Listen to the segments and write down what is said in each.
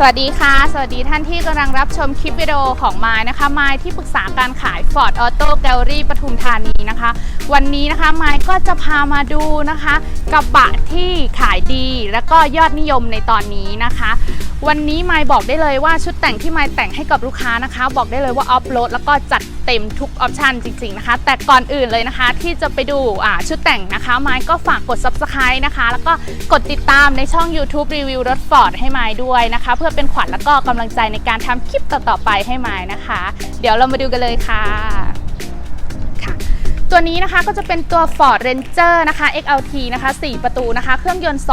สวัสดีค่ะ สวัสดีท่านที่กำลังรับชมคลิปวิดีโอของมายนะคะมายที่ปรึกษาการขาย Ford Auto Gallery ปทุมธานีนะคะ วันนี้นะคะมายก็จะพามาดูนะคะ กระบะที่ขายดีและก็ยอดนิยมในตอนนี้นะคะ วันนี้ไมบอกได้เลยว่าชุดแต่งที่ไมแต่งให้กับลูกค้านะคะ บอกได้เลยว่าออฟโรดแล้วก็จัดเต็มทุกออปชันจริงๆนะคะ แต่ก่อนอื่นเลยนะคะ ที่จะไปดูอ่าชุดแต่งนะคะไมก็ฝากกด subscribe นะคะ แล้วก็กดติดตามในช่อง YouTube รีวิวรถ Ford ให้ไมด้วยนะคะ เพื่อเป็นขวัญแล้วก็กำลังใจในการทำคลิปต่อๆไปให้ไมนะคะ เดี๋ยวเรามาดูกันเลยคะค่ะ ตัวนี้นะคะก็จะเป็นตัว Ford Ranger นะคะ XLT นะคะ 4 ประตูนะคะ เครื่องยนต์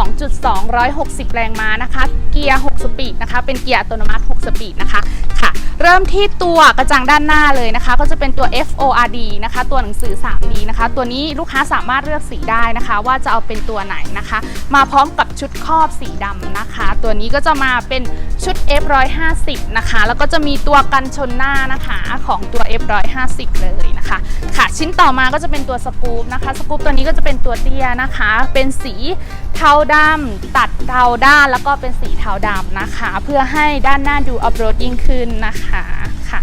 2.2 160 แรงม้านะคะ เกียร์ 6 สปีดนะคะ เป็นเกียร์อัตโนมัติ 6 สปีดนะคะค่ะ เริ่มที่ตัวกระจังด้านหน้าเลยนะคะ ก็จะเป็นตัว FORD นะคะ ตัวหนังสือ 3D นะคะ ตัวนี้ลูกค้าสามารถเลือกสีได้นะคะ ว่าจะเอาเป็นตัวไหนนะคะ มาพร้อมกับชุดครอบสีดำนะคะ ตัวนี้ก็จะมาเป็นชุด F150 นะคะ แล้วก็จะมีตัวกันชนหน้านะคะของตัว F150 เลยนะคะค่ะ ชิ้นต่อมาก็จะเป็นตัวสกู๊ปนะคะ สกู๊ปตัวนี้ก็จะเป็นตัวเตี้ยนะคะ เป็นสีเทาดำตัดเทาด้านแล้วก็เป็นสีเทาดำนะคะ เพื่อให้ด้านหน้าดูอัพโรดยิ่งขึ้นนะคะค่ะ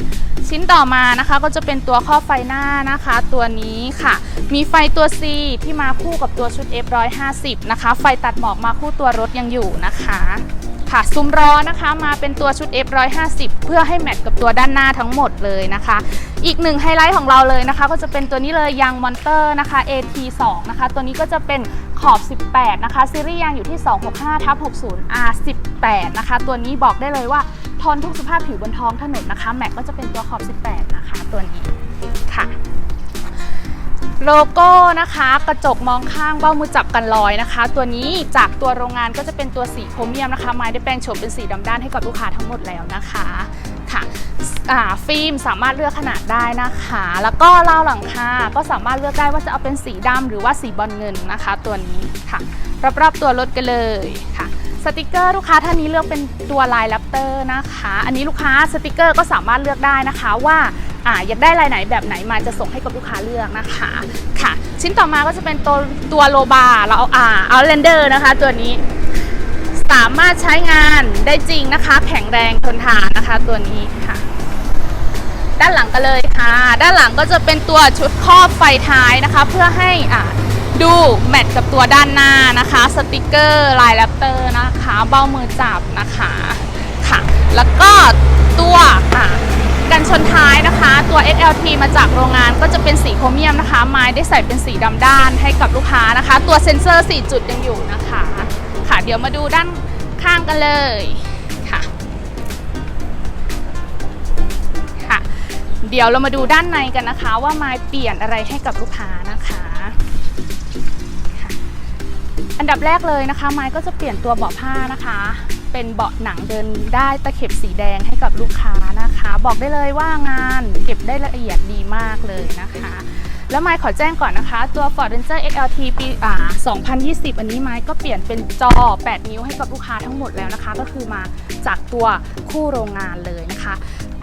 ชิ้นต่อมานะคะก็จะเป็นตัวข้อไฟหน้านะคะ ตัวนี้ค่ะ มีไฟตัว C ที่มาคู่กับตัวชุด F150 นะคะ ไฟตัดหมอกมาคู่ตัวรถยังอยู่นะคะ ค่ะซุ้มล้อนะคะ มาเป็นตัวชุด F150 เพื่อให้แมทกับตัวด้านหน้าทั้งหมดเลยนะคะ อีกหนึ่งไฮไลท์ของเราเลยนะคะ ก็จะเป็นตัวนี้เลยยางมอนเตอร์นะคะ AT2 นะคะ ตัวนี้ก็จะเป็นขอบ 18 นะคะ ซีรีส์ยางอยู่ที่ 265ทับ60 R18 นะคะ ตัวนี้บอกได้เลยว่าทนทุกสภาพผิวบนท้องถนนนะคะ แม็กก็จะเป็นตัวขอบ 18 นะคะ ตัวนี้ค่ะ โลโก้นะคะ กระจกมองข้างเบ้ามือจับกันรอยนะคะ ตัวนี้จากตัวโรงงานก็จะเป็นตัวสีโครเมียมนะคะ ไม้ได้แปลงโฉมเป็นสีดำด้านให้กับลูกค้าทั้งหมดแล้วนะคะค่ะฟิล์มสามารถเลือกขนาดได้นะคะ แล้วก็ราวหลังคาก็สามารถเลือกได้ว่าจะเอาเป็นสีดำหรือว่าสีบอลเงินนะคะ ตัวนี้ค่ะรอบๆตัวรถกันเลยค่ะสติกเกอร์ลูกค้าท่านนี้เลือกเป็นตัวลายแรปเตอร์นะคะ อันนี้ลูกค้าสติกเกอร์ก็สามารถเลือกได้นะคะว่า อ่าอยากได้ลายไหนแบบไหนมาจะส่งให้กับลูกค้าเลือกนะคะค่ะ ชิ้นต่อมาก็จะเป็นตัวตัวโลบาร์เราอ่าเอาเลนเดอร์นะคะ ตัวนี้สามารถใช้งานได้จริงนะคะ แข็งแรงทนทานนะคะ ตัวนี้ค่ะ ด้านหลังกันเลยค่ะ ด้านหลังก็จะเป็นตัวชุดครอบไฟท้ายนะคะ เพื่อให้อ่าดูแมทกับตัวด้านหน้านะคะ สติกเกอร์ลายแรปเตอร์นะคะ เบ้ามือจับนะคะค่ะ แล้วก็ตัวอ่า กันชนท้ายนะคะ ตัว XLT มาจากโรงงานก็จะเป็นสีโครเมียมนะคะ ไม้ได้ใส่เป็นสีดำด้านให้กับลูกค้านะคะ ตัวเซ็นเซอร์ 4 จุดยังอยู่นะคะ ค่ะ เดี๋ยวมาดูด้านข้างกันเลยค่ะค่ะ เดี๋ยวเรามาดูด้านในกันนะคะ ว่าไม้เปลี่ยนอะไรให้กับลูกค้านะคะอันดับแรกเลยนะคะ ไม้ก็จะเปลี่ยนตัวเบาะผ้านะคะ เป็นเบาะหนังเดินได้ตะเข็บสีแดงให้กับลูกค้านะคะ บอกได้เลยว่างานเก็บได้ละเอียดดีมากเลยนะคะ แล้วไมค์ขอแจ้งก่อนนะคะ ตัว Ford Ranger XLT ปีอ่า2020 อันนี้ไมค์ก็เปลี่ยนเป็นจอ 8 นิ้วให้กับลูกค้าทั้งหมดแล้วนะคะ ก็คือมาจากตัวคู่โรงงานเลยนะคะ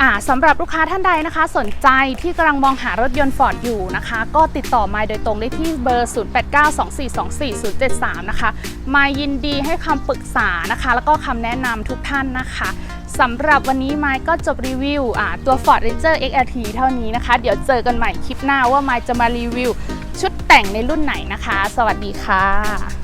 อ่าสำหรับลูกค้าท่านใดนะคะ สนใจที่กำลังมองหารถยนต์ Ford อยู่นะคะ ก็ติดต่อมาโดยตรงได้ที่เบอร์ 0892424073 นะคะ มายินดีให้คำปรึกษานะคะ แล้วก็คำแนะนำทุกท่านนะคะ สำหรับวันนี้ไมค์ก็จบรีวิวตัว Ford Ranger XRT เท่านี้นะคะ เดี๋ยวเจอกันใหม่คลิปหน้าว่าไมค์จะมารีวิว ชุดแต่งในรุ่นไหนนะคะ สวัสดีค่ะ